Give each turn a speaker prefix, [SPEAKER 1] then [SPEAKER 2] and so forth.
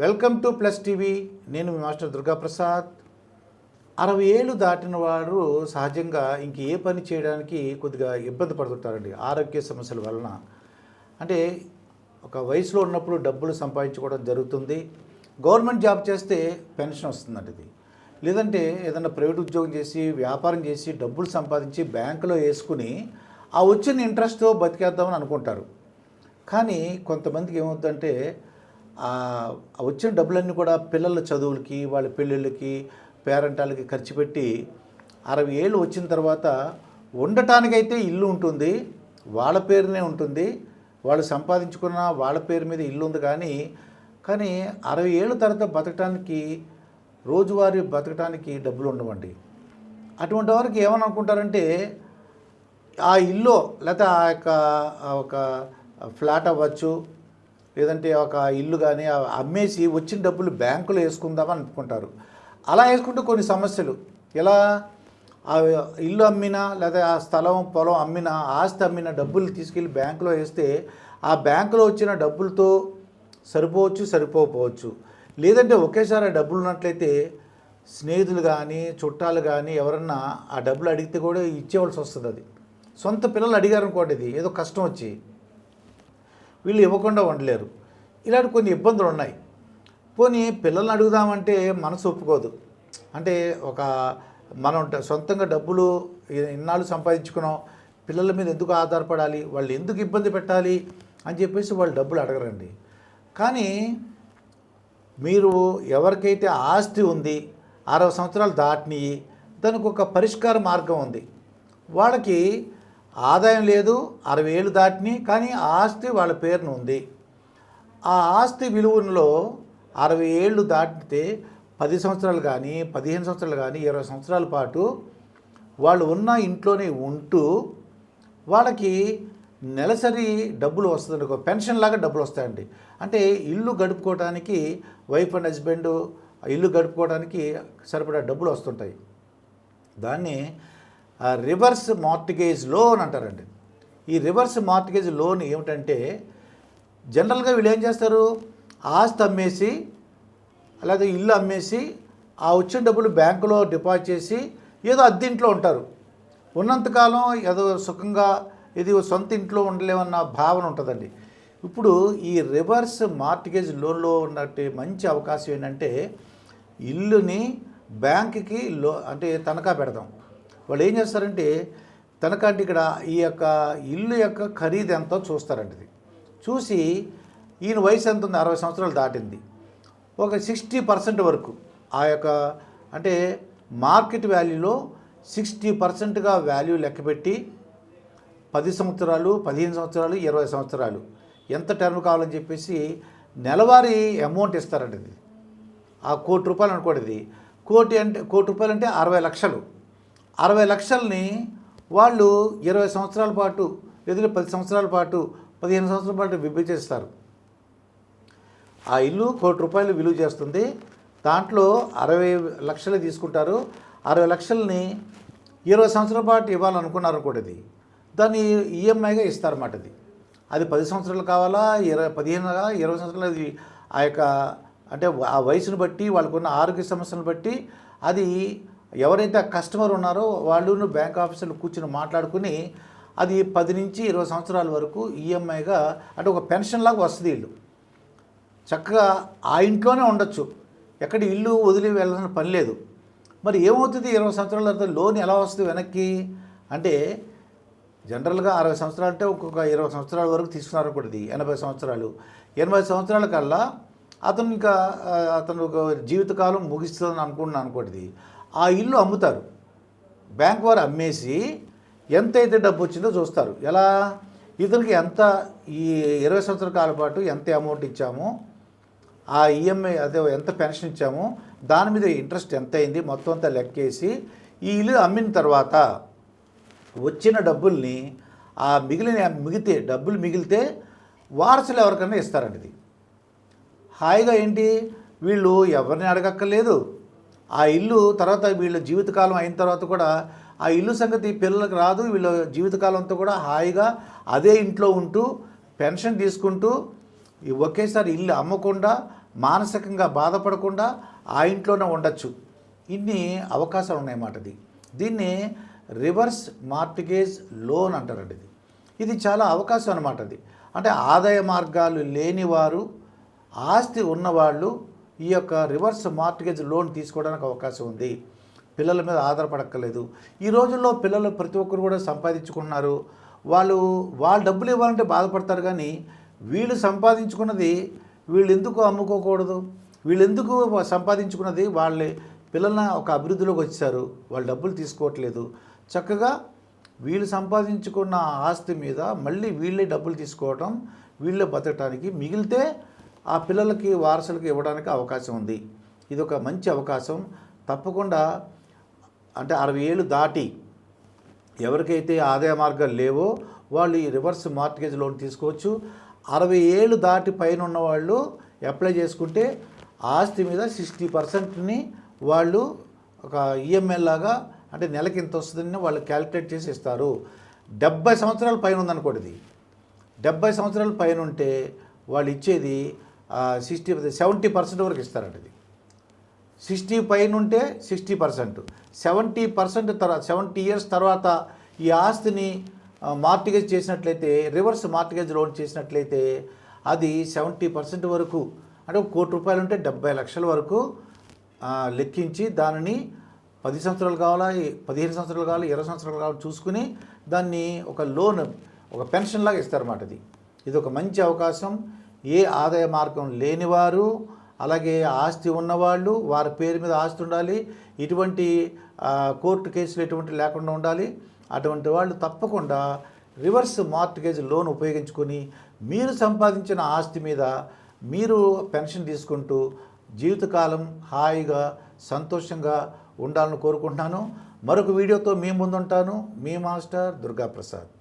[SPEAKER 1] Welcome to plus TV. నేను మీ master Durgaprasad. అరవై ఏళ్ళు దాటిన వారు సహజంగా ఇంక ఏ పని చేయడానికి కొద్దిగా ఇబ్బంది పడుతుంటారండి ఆరోగ్య సమస్యల వలన. అంటే ఒక వయసులో ఉన్నప్పుడు డబ్బులు సంపాదించుకోవడం జరుగుతుంది గవర్నమెంట్ జాబ్ చేస్తే పెన్షన్ వస్తుందండి ఇది. లేదంటే ఏదైనా ప్రైవేట్ ఉద్యోగం చేసి వ్యాపారం చేసి డబ్బులు సంపాదించి బ్యాంకులో వేసుకుని ఆ వచ్చిన ఇంట్రెస్ట్తో బతికేద్దామని అనుకుంటారు. కానీ కొంతమందికి ఏమవుతుందంటే వచ్చిన డబ్బులన్నీ కూడా పిల్లల చదువులకి వాళ్ళ పెళ్ళిళ్ళకి పేరెంటాలకి ఖర్చు పెట్టి అరవై ఏళ్ళు వచ్చిన తర్వాత ఉండటానికైతే ఇల్లు ఉంటుంది వాళ్ళ పేరునే ఉంటుంది. వాళ్ళు సంపాదించుకున్న వాళ్ళ పేరు మీద ఇల్లు ఉంది కానీ కానీ అరవై ఏళ్ళ తర్వాత బతకటానికి రోజువారీ బతకటానికి డబ్బులు ఉండవండి. అటువంటి వారికి ఏమని అనుకుంటారంటే ఆ ఇల్లు లేకపోతే ఆ యొక్క ఒక ఫ్లాట్ అవ్వచ్చు లేదంటే ఒక ఇల్లు కానీ అమ్మేసి వచ్చిన డబ్బులు బ్యాంకులో వేసుకుందామని అనుకుంటారు. అలా వేసుకుంటే కొన్ని సమస్యలు. ఎలా? ఇల్లు అమ్మినా లేదా ఆ స్థలం పొలం అమ్మినా ఆస్తి అమ్మిన డబ్బులు తీసుకెళ్ళి బ్యాంకులో వేస్తే ఆ బ్యాంకులో వచ్చిన డబ్బులతో సరిపోవచ్చు సరిపోకపోవచ్చు. లేదంటే ఒకేసారి ఆ డబ్బులు ఉన్నట్లయితే స్నేహితులు కానీ చుట్టాలు కానీ ఎవరన్నా ఆ డబ్బులు అడిగితే కూడా ఇచ్చేవలసి వస్తుంది అది. సొంత పిల్లలు అడిగారు అనుకోండి ఇది ఏదో కష్టం వచ్చి. వీళ్ళు ఇవ్వకుండా ఉండలేరు. ఇలాంటి కొన్ని ఇబ్బందులు ఉన్నాయి. పోనీ పిల్లల్ని అడుగుదామంటే మనసు ఒప్పుకోదు. అంటే ఒక మనం సొంతంగా డబ్బులు ఇన్నాళ్ళు సంపాదించుకున్నాం పిల్లల మీద ఎందుకు ఆధారపడాలి వాళ్ళు ఎందుకు ఇబ్బంది పెట్టాలి అని చెప్పేసి వాళ్ళు డబ్బులు అడగరండి. కానీ మీరు ఎవరికైతే ఆస్తి ఉంది అరవై సంవత్సరాలు దాటినాయి దానికి ఒక పరిష్కార మార్గం ఉంది. వాళ్ళకి ఆదాయం లేదు అరవై ఏళ్ళు దాటిని కానీ ఆస్తి వాళ్ళ పేరున ఉంది. ఆ ఆస్తి విలువలో అరవై ఏళ్ళు దాటితే పది సంవత్సరాలు కానీ పదిహేను సంవత్సరాలు కానీ ఇరవై సంవత్సరాల పాటు వాళ్ళు ఉన్న ఇంట్లోనే ఉంటూ వాళ్ళకి నెలసరి డబ్బులు వస్తుంది ఒక పెన్షన్ లాగా డబ్బులు వస్తాయండి. అంటే ఇల్లు గడుపుకోవడానికి వైఫ్ అండ్ హస్బెండ్ ఇల్లు గడుపుకోవడానికి సరిపడా డబ్బులు వస్తుంటాయి. దాన్ని రివర్స్ మార్టిగేజ్ లోన్ అంటారండి. ఈ రివర్స్ మార్టిగేజ్ లోన్ ఏమిటంటే జనరల్గా వీళ్ళు ఏం చేస్తారు? ఆస్తి అమ్మేసి అలాగే ఇల్లు అమ్మేసి ఆ వచ్చిన డబ్బులు బ్యాంకులో డిపాజిట్ చేసి ఏదో అద్దెంట్లో ఉంటారు. ఉన్నంతకాలం ఏదో సుఖంగా ఇది సొంత ఇంట్లో ఉండలేమన్న భావన ఉంటుందండి. ఇప్పుడు ఈ రివర్స్ మార్టిగేజ్ లోన్లో ఉన్నట్టు మంచి అవకాశం ఏంటంటే ఇల్లుని బ్యాంకుకి లో అంటే తనఖా పెడదాం వాళ్ళు ఏం చేస్తారంటే తనకంటే ఇక్కడ ఈ యొక్క ఇల్లు యొక్క ఖరీదు ఎంతో చూస్తారండి చూసి ఈయన వయసు ఎంత ఉంది అరవై సంవత్సరాలు దాటింది. ఒక సిక్స్టీ పర్సెంట్ వరకు ఆ యొక్క అంటే మార్కెట్ వాల్యూలో సిక్స్టీ పర్సెంట్గా వాల్యూ లెక్కపెట్టి పది సంవత్సరాలు పదిహేను సంవత్సరాలు ఇరవై సంవత్సరాలు ఎంత టర్మ్ కావాలని చెప్పేసి నెలవారీ అమౌంట్ ఇస్తారండి ఇది ఆ కోటి రూపాయలు అనుకోండి ఇది కోటి అంటే కోటి రూపాయలు అంటే అరవై లక్షలు. అరవై లక్షల్ని వాళ్ళు ఇరవై సంవత్సరాల పాటు లేదా పది సంవత్సరాల పాటు పదిహేను సంవత్సరాల పాటు విభజిస్తారు ఆ ఇల్లు కోటి రూపాయలు విలువ చేస్తుంది. దాంట్లో అరవై లక్షలు తీసుకుంటారు. అరవై లక్షల్ని ఇరవై సంవత్సరాల పాటు ఇవ్వాలనుకున్నారు కూడా ఇది. దాన్ని ఈఎంఐగా ఇస్తారన్నమాట అది అది పది సంవత్సరాలు కావాలా? ఇరవై పదిహేను ఇరవై సంవత్సరాలు అది ఆ యొక్క అంటే ఆ వయసును బట్టి వాళ్ళకున్న ఆరోగ్య సమస్యలను బట్టి అది ఎవరైతే కస్టమర్ ఉన్నారో వాళ్ళు బ్యాంక్ ఆఫీసర్లు కూర్చుని మాట్లాడుకుని అది పది నుంచి ఇరవై సంవత్సరాల వరకు ఈఎంఐగా అంటే ఒక పెన్షన్ లాగా వస్తుంది వీళ్ళు చక్కగా ఆ ఇంట్లోనే ఉండొచ్చు. ఎక్కడ ఇల్లు వదిలి వెళ్ళాల్సిన పని లేదు. మరి ఏమవుతుంది ఇరవై సంవత్సరాల తర్వాత లోన్ ఎలా వస్తుంది వెనక్కి? అంటే జనరల్గా అరవై సంవత్సరాలు అంటే ఒక్కొక్క ఇరవై సంవత్సరాల వరకు తీసుకున్నారు కూడా ఎనభై సంవత్సరాలు. ఎనభై సంవత్సరాల కల్లా అతను ఇంకా అతను ఒక జీవితకాలం ముగిస్తుందని అనుకుంటున్నాను అనుకోటిది ఆ ఇల్లు అమ్ముతారు. బ్యాంక్ వారు అమ్మేసి ఎంత అయితే డబ్బు వచ్చిందో చూస్తారు. ఎలా? ఇతనికి ఎంత ఈ ఇరవై సంవత్సరాల కాల పాటు ఎంత అమౌంట్ ఇచ్చామో? ఆ ఈఎంఐ అదే ఎంత పెన్షన్ ఇచ్చామో? దాని మీద ఇంట్రెస్ట్ ఎంత అయింది మొత్తం అంతా లెక్కేసి ఈ ఇల్లు అమ్మిన తర్వాత వచ్చిన డబ్బుల్ని ఆ మిగిలిన మిగితే డబ్బులు మిగిలితే వారసులు ఎవరికైనా ఇస్తారండి ఇది. హాయిగా ఏంటి? వీళ్ళు ఎవరిని అడగక్కర్లేదు. ఆ ఇల్లు తర్వాత వీళ్ళ జీవితకాలం అయిన తర్వాత కూడా ఆ ఇల్లు సంగతి పిల్లలకు రాదు వీళ్ళ జీవితకాలం అంతా కూడా హాయిగా అదే ఇంట్లో ఉంటూ పెన్షన్ తీసుకుంటూ ఒకేసారి ఇల్లు అమ్మకుండా మానసికంగా బాధపడకుండా ఆ ఇంట్లోనే ఉండొచ్చు. ఇన్ని అవకాశాలు ఉన్నాయన్నమాట ఇది దీన్ని రివర్స్ మార్టిగేజ్ లోన్ అంటారండి ఇది. ఇది చాలా అవకాశం అనమాట అది. అంటే ఆదాయ మార్గాలు లేనివారు ఆస్తి ఉన్నవాళ్ళు ఈ యొక్క రివర్స్ మార్టిగేజ్ లోన్ తీసుకోవడానికి అవకాశం ఉంది. పిల్లల మీద ఆధారపడక్కర్లేదు. ఈ రోజుల్లో పిల్లలు ప్రతి ఒక్కరు కూడా సంపాదించుకుంటున్నారు. వాళ్ళు వాళ్ళ డబ్బులు ఇవ్వాలంటే బాధపడతారు కానీ వీళ్ళు సంపాదించుకున్నది వీళ్ళు ఎందుకు అమ్ముకోకూడదు? వీళ్ళు ఎందుకు సంపాదించుకున్నది వాళ్ళే. పిల్లల ఒక అభివృద్ధిలోకి వచ్చారు వాళ్ళు డబ్బులు తీసుకోవట్లేదు. చక్కగా వీళ్ళు సంపాదించుకున్న ఆస్తి మీద మళ్ళీ వీళ్ళే డబ్బులు తీసుకోవటం వీళ్ళే బతకటానికి మిగిలితే ఆ పిల్లలకి వారసులకి ఇవ్వడానికి అవకాశం ఉంది. ఇది ఒక మంచి అవకాశం. తప్పకుండా అంటే అరవై ఏళ్ళు దాటి ఎవరికైతే ఆదాయ మార్గాలు లేవో వాళ్ళు ఈ రివర్స్ మార్టిగేజ్ లోన్ తీసుకోవచ్చు. అరవై ఏళ్ళు దాటి పైన ఉన్న వాళ్ళు అప్లై చేసుకుంటే ఆస్తి మీద సిక్స్టీ పర్సెంట్ని వాళ్ళు ఒక ఈఎంఐ లాగా అంటే నెలకి ఇంత వస్తుందని వాళ్ళు క్యాలిక్యులేట్ చేసి ఇస్తారు. డెబ్బై సంవత్సరాల పైన ఉందనుకోండి ఇది. డెబ్బై సంవత్సరాల పైన ఉంటే వాళ్ళు ఇచ్చేది సిక్స్టీ సెవెంటీ పర్సెంట్ వరకు ఇస్తారట ఇది. సిక్స్టీ పైన ఉంటే సిక్స్టీ పర్సెంట్ సెవెంటీ పర్సెంట్ తర్వాత సెవెంటీ ఇయర్స్ తర్వాత ఈ ఆస్తిని మార్టిగేజ్ చేసినట్లయితే రివర్స్ మార్టిగేజ్ లోన్ చేసినట్లయితే అది సెవెంటీ పర్సెంట్ వరకు అంటే ఒక కోటి రూపాయలు ఉంటే డెబ్బై లక్షల వరకు లెక్కించి దానిని పది సంవత్సరాలు కావాలా పదిహేను సంవత్సరాలు కావాలి ఇరవై సంవత్సరాలు కావాలి చూసుకుని దాన్ని ఒక లోన్ ఒక పెన్షన్ లాగా ఇస్తారన్నమాట ఇది ఇది ఒక మంచి అవకాశం. ఏ ఆదాయ మార్గం లేనివారు అలాగే ఆస్తి ఉన్నవాళ్ళు వారి పేరు మీద ఆస్తి ఉండాలి ఇటువంటి కోర్టు కేసులు ఎటువంటి లేకుండా ఉండాలి అటువంటి వాళ్ళు తప్పకుండా రివర్స్ మార్టిగేజ్ లోన్ ఉపయోగించుకొని మీరు సంపాదించిన ఆస్తి మీద మీరు పెన్షన్ తీసుకుంటూ జీవితకాలం హాయిగా సంతోషంగా ఉండాలని కోరుకుంటున్నాను. మరొక వీడియోతో మీ ముందుంటాను. మీ మాస్టర్ దుర్గాప్రసాద్.